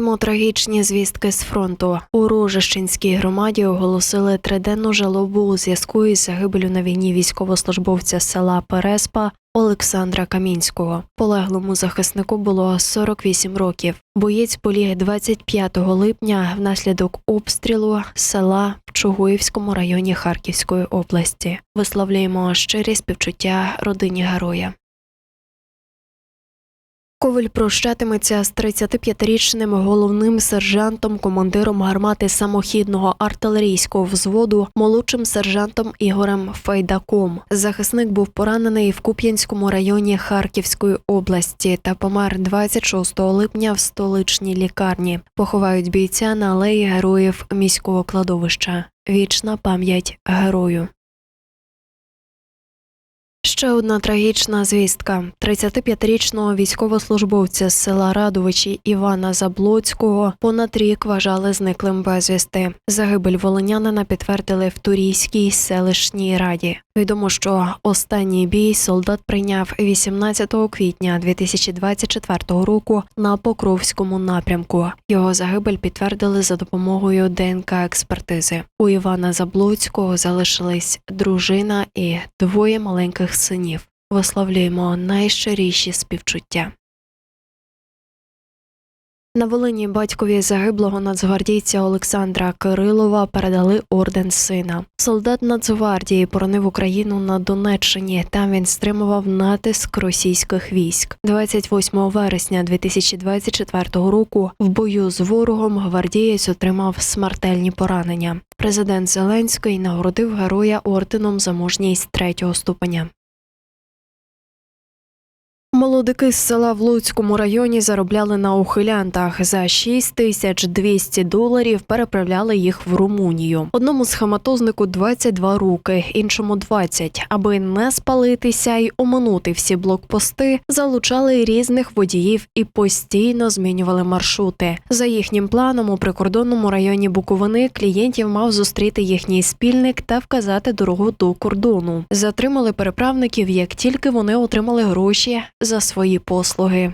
Маємо трагічні звістки з фронту. У Рожищенській громаді оголосили триденну жалобу у зв'язку із загибелю на війні військовослужбовця села Переспа Олександра Камінського. Полеглому захиснику було 48 років. Боєць поліг 25 липня внаслідок обстрілу села в Чугуївському районі Харківської області. Висловлюємо щирі співчуття родині героя. Коваль прощатиметься з 35-річним головним сержантом, командиром гармати самохідного артилерійського взводу, молодшим сержантом Ігорем Фейдаком. Захисник був поранений в Куп'янському районі Харківської області та помер 26 липня в столичній лікарні. Поховають бійця на алеї героїв міського кладовища. Вічна пам'ять герою. Ще одна трагічна звістка: 35-річного військовослужбовця з села Радовичі Івана Заблоцького понад рік вважали зниклим безвісти. Загибель волинянина підтвердили в Турійській селищній раді. Відомо, що останній бій солдат прийняв 18 квітня 2024 року на Покровському напрямку. Його загибель підтвердили за допомогою ДНК експертизи. У Івана Заблоцького залишились дружина і двоє маленьких синів. Висловлюємо найщиріші співчуття. На Волині батькові загиблого нацгвардійця Олександра Кирилова передали орден сина. Солдат Нацгвардії боронив Україну на Донеччині. Там він стримував натиск російських військ. 28 вересня 2024 року в бою з ворогом гвардієць отримав смертельні поранення. Президент Зеленський нагородив героя орденом за мужність третього ступеня. Молодики з села в Луцькому районі заробляли на ухилянтах. За 6200 доларів переправляли їх в Румунію. Одному схематознику 22 роки, іншому 20. Аби не спалитися й оминути всі блокпости, залучали різних водіїв і постійно змінювали маршрути. За їхнім планом у прикордонному районі Буковини клієнтів мав зустріти їхній спільник та вказати дорогу до кордону. Затримали переправників, як тільки вони отримали гроші за свої послуги.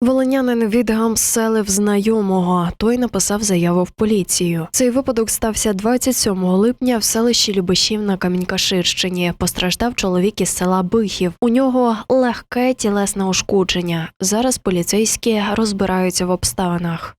Волинянин відгамселив знайомого. Той написав заяву в поліцію. Цей випадок стався 27 липня в селищі Любешів на Камінькаширщині. Постраждав чоловік із села Бихів. У нього легке тілесне ушкодження. Зараз поліцейські розбираються в обставинах.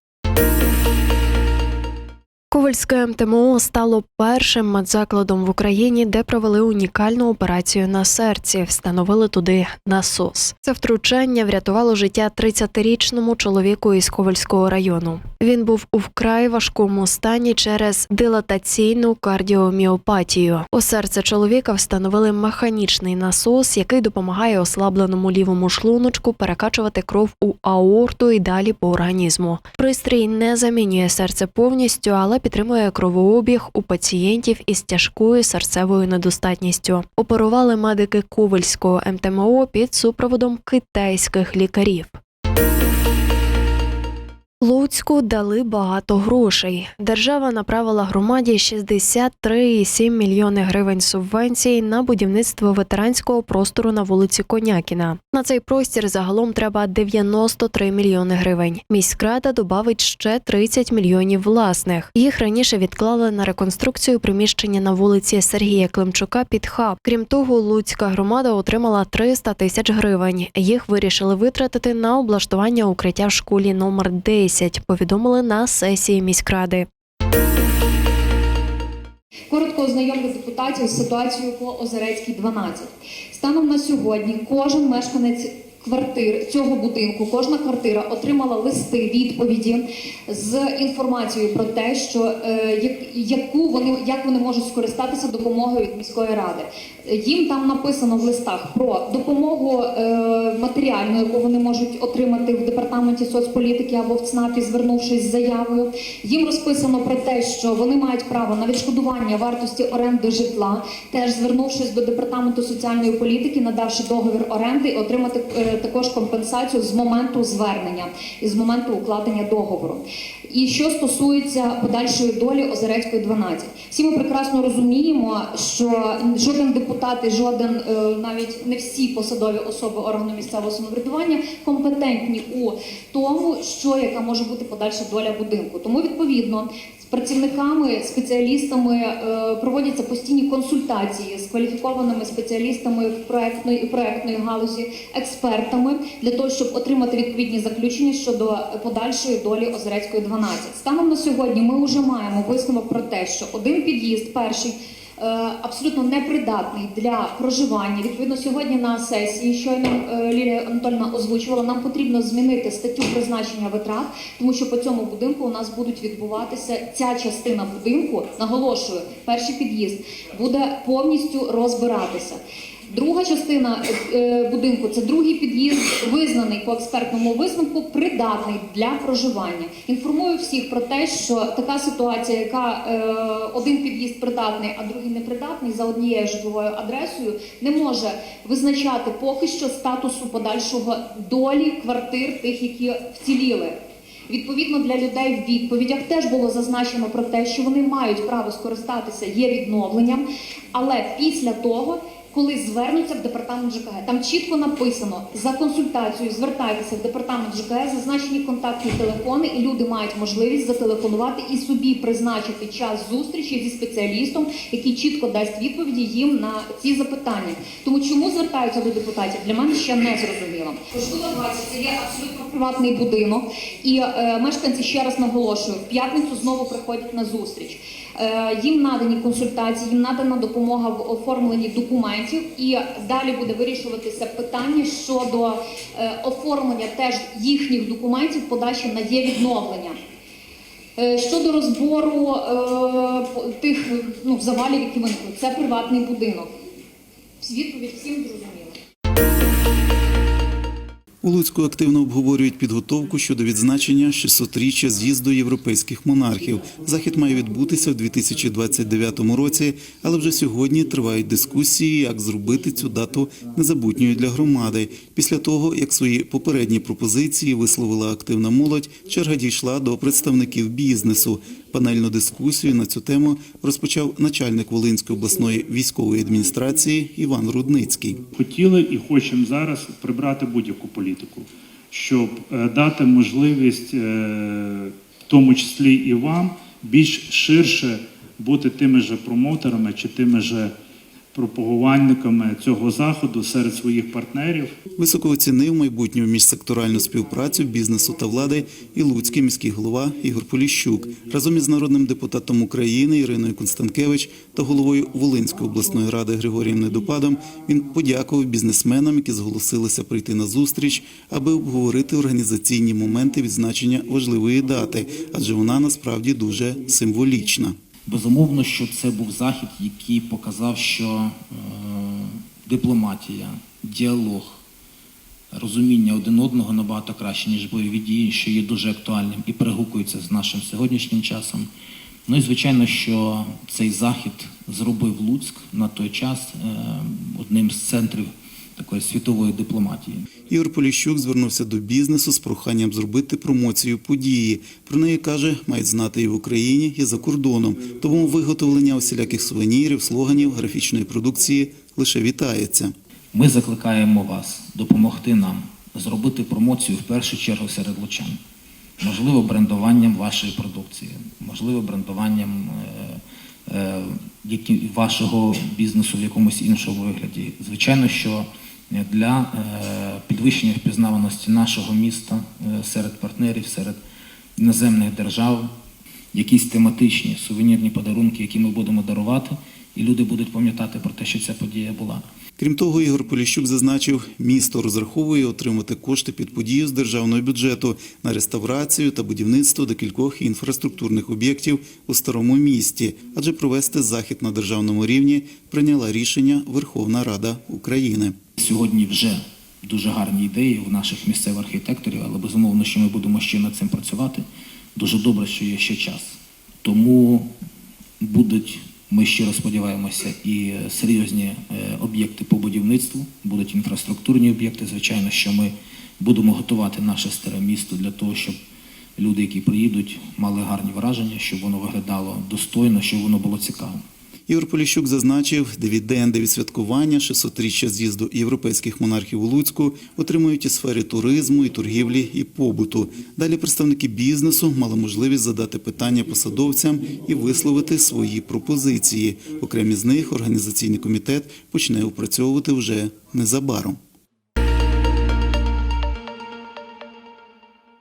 Ковальське МТМО стало першим медзакладом в Україні, де провели унікальну операцію на серці. Встановили туди насос. Це втручання врятувало життя 30-річному чоловіку із Ковальського району. Він був у вкрай важкому стані через дилатаційну кардіоміопатію. У серце чоловіка встановили механічний насос, який допомагає ослабленому лівому шлуночку перекачувати кров у аорту і далі по організму. Пристрій не замінює серце повністю, але підтримує кровообіг у пацієнтів із тяжкою серцевою недостатністю. Оперували медики Ковальського МТМО під супроводом китайських лікарів. Луцьку дали багато грошей. Держава направила громаді 63,7 мільйони гривень субвенцій на будівництво ветеранського простору на вулиці Конякіна. На цей простір загалом треба 93 мільйони гривень. Міськрада добавить ще 30 мільйонів власних. Їх раніше відклали на реконструкцію приміщення на вулиці Сергія Климчука під хаб. Крім того, Луцька громада отримала 300 тисяч гривень. Їх вирішили витратити на облаштування укриття в школі номер 10, повідомили на сесії міськради. Коротко ознайомлю депутатів з ситуацією по Озерецькій 12. Станом на сьогодні кожен мешканець квартир цього будинку, кожна квартира отримала листи відповіді з інформацією про те, що е, яку вони як вони можуть скористатися допомогою від міської ради. Їм там написано в листах про допомогу е, матеріальну, яку вони можуть отримати в департаменті соцполітики або в ЦНАПі, звернувшись з заявою. Їм розписано про те, що вони мають право на відшкодування вартості оренди житла, теж звернувшись до департаменту соціальної політики, надавши договір оренди, отримати е, також компенсацію з моменту звернення і з моменту укладення договору. І що стосується подальшої долі Озерецької 12, всі ми прекрасно розуміємо, що жоден депутат і жоден е, навіть не всі посадові особи органу місцевого самоврядування компетентні у тому, що яка може бути подальша доля будинку. Тому відповідно працівниками, спеціалістами е, проводяться постійні консультації з кваліфікованими спеціалістами в проектної проектної галузі, експертами для того, щоб отримати відповідні заключення щодо подальшої долі Озерецької 12. Станом на сьогодні ми вже маємо висновок про те, що один під'їзд, перший. Е, Абсолютно непридатний для проживання. Відповідно, сьогодні на сесії, щойно нам Лілія Анатольовна озвучувала, нам потрібно змінити статтю призначення витрат, тому що по цьому будинку у нас будуть відбуватися ця частина будинку, наголошую, перший під'їзд буде повністю розбиратися. Друга частина е, будинку це другий під'їзд, визнаний по експертному висновку, придатний для проживання. Інформую всіх про те, що така ситуація, яка е, один під'їзд придатний, а другий непридатний за однією житловою адресою, не може визначати поки що статусу подальшого долі квартир, тих, які вціліли. Відповідно для людей в відповідях теж було зазначено про те, що вони мають право скористатися є відновленням, але після того. Коли звернуться в департамент ЖКГ, там чітко написано за консультацією звертайтеся в департамент ЖКГ, зазначені контактні телефони, і люди мають можливість зателефонувати і собі призначити час зустрічі зі спеціалістом, який чітко дасть відповіді їм на ці запитання. Тому чому звертаються до депутатів, для мене ще не зрозуміло. Поштова 20 це є абсолютно приватний будинок, і е, мешканці ще раз наголошую, в п'ятницю знову приходять на зустріч. Е, Їм надані консультації, їм надана допомога в оформленні документів, і далі буде вирішуватися питання щодо е, оформлення теж їхніх документів, подачі на є відновлення. Е, Щодо розбору тих ну, завалів, які виникли, це приватний будинок. Відповідь всім зрозуміла. У Луцьку активно обговорюють підготовку щодо відзначення 600-річчя з'їзду європейських монархів. Захід має відбутися в 2029 році, але вже сьогодні тривають дискусії, як зробити цю дату незабутньою для громади. Після того, як свої попередні пропозиції висловила активна молодь, черга дійшла до представників бізнесу. Панельну дискусію на цю тему розпочав начальник Волинської обласної військової адміністрації Іван Рудницький. хотіли і хочемо зараз прибрати будь-яку політику, щоб е, дати можливість, е, в тому числі і вам, більш ширше бути тими же промоутерами чи тими же пропагувальниками цього заходу серед своїх партнерів. Високо оцінив майбутню міжсекторальну співпрацю бізнесу та влади і Луцький міський голова Ігор Поліщук разом із народним депутатом України Іриною Констанкевич та головою Волинської обласної ради Григорієм Недопадом. Він подякував бізнесменам, які зголосилися прийти на зустріч, аби обговорити організаційні моменти відзначення важливої дати, адже вона насправді дуже символічна. Безумовно, що це був захід, який показав, що е, дипломатія, діалог, розуміння один одного набагато краще, ніж бойові дії, що є дуже актуальним і перегукується з нашим сьогоднішнім часом. Ну і звичайно, що цей захід зробив Луцьк на той час е, одним з центрів такої світової дипломатії. Ігор Поліщук звернувся до бізнесу з проханням зробити промоцію події. Про неї каже, мають знати і в Україні, і за кордоном. Тому виготовлення усіляких сувенірів, слоганів, графічної продукції лише вітається. Ми закликаємо вас допомогти нам зробити промоцію в першу чергу серед лучан. Можливо, брендуванням вашої продукції, можливо, брендуванням е, е, вашого бізнесу в якомусь іншому вигляді. Звичайно, що для е, підвищення впізнаваності нашого міста е, серед партнерів, серед іноземних держав, якісь тематичні сувенірні подарунки, які ми будемо дарувати, і люди будуть пам'ятати про те, що ця подія була. Крім того, Ігор Поліщук зазначив, місто розраховує отримати кошти під подію з державного бюджету на реставрацію та будівництво декількох інфраструктурних об'єктів у старому місті, адже провести захід на державному рівні прийняла рішення Верховна Рада України. Сьогодні вже дуже гарні ідеї у наших місцевих архітекторів, але безумовно, що ми будемо ще над цим працювати. Дуже добре, що є ще час. Тому будуть Ми щиро сподіваємося, і серйозні е, об'єкти по будівництву будуть інфраструктурні об'єкти. Звичайно, що ми будемо готувати наше старе місто для того, щоб люди, які приїдуть, мали гарні враження, щоб воно виглядало достойно, щоб воно було цікавим. Ігор Поліщук зазначив, дивіденди від святкування 600-річчя з'їзду європейських монархів у Луцьку отримують і сфері туризму, і торгівлі, і побуту. Далі представники бізнесу мали можливість задати питання посадовцям і висловити свої пропозиції. Окремі з них організаційний комітет почне опрацьовувати вже незабаром.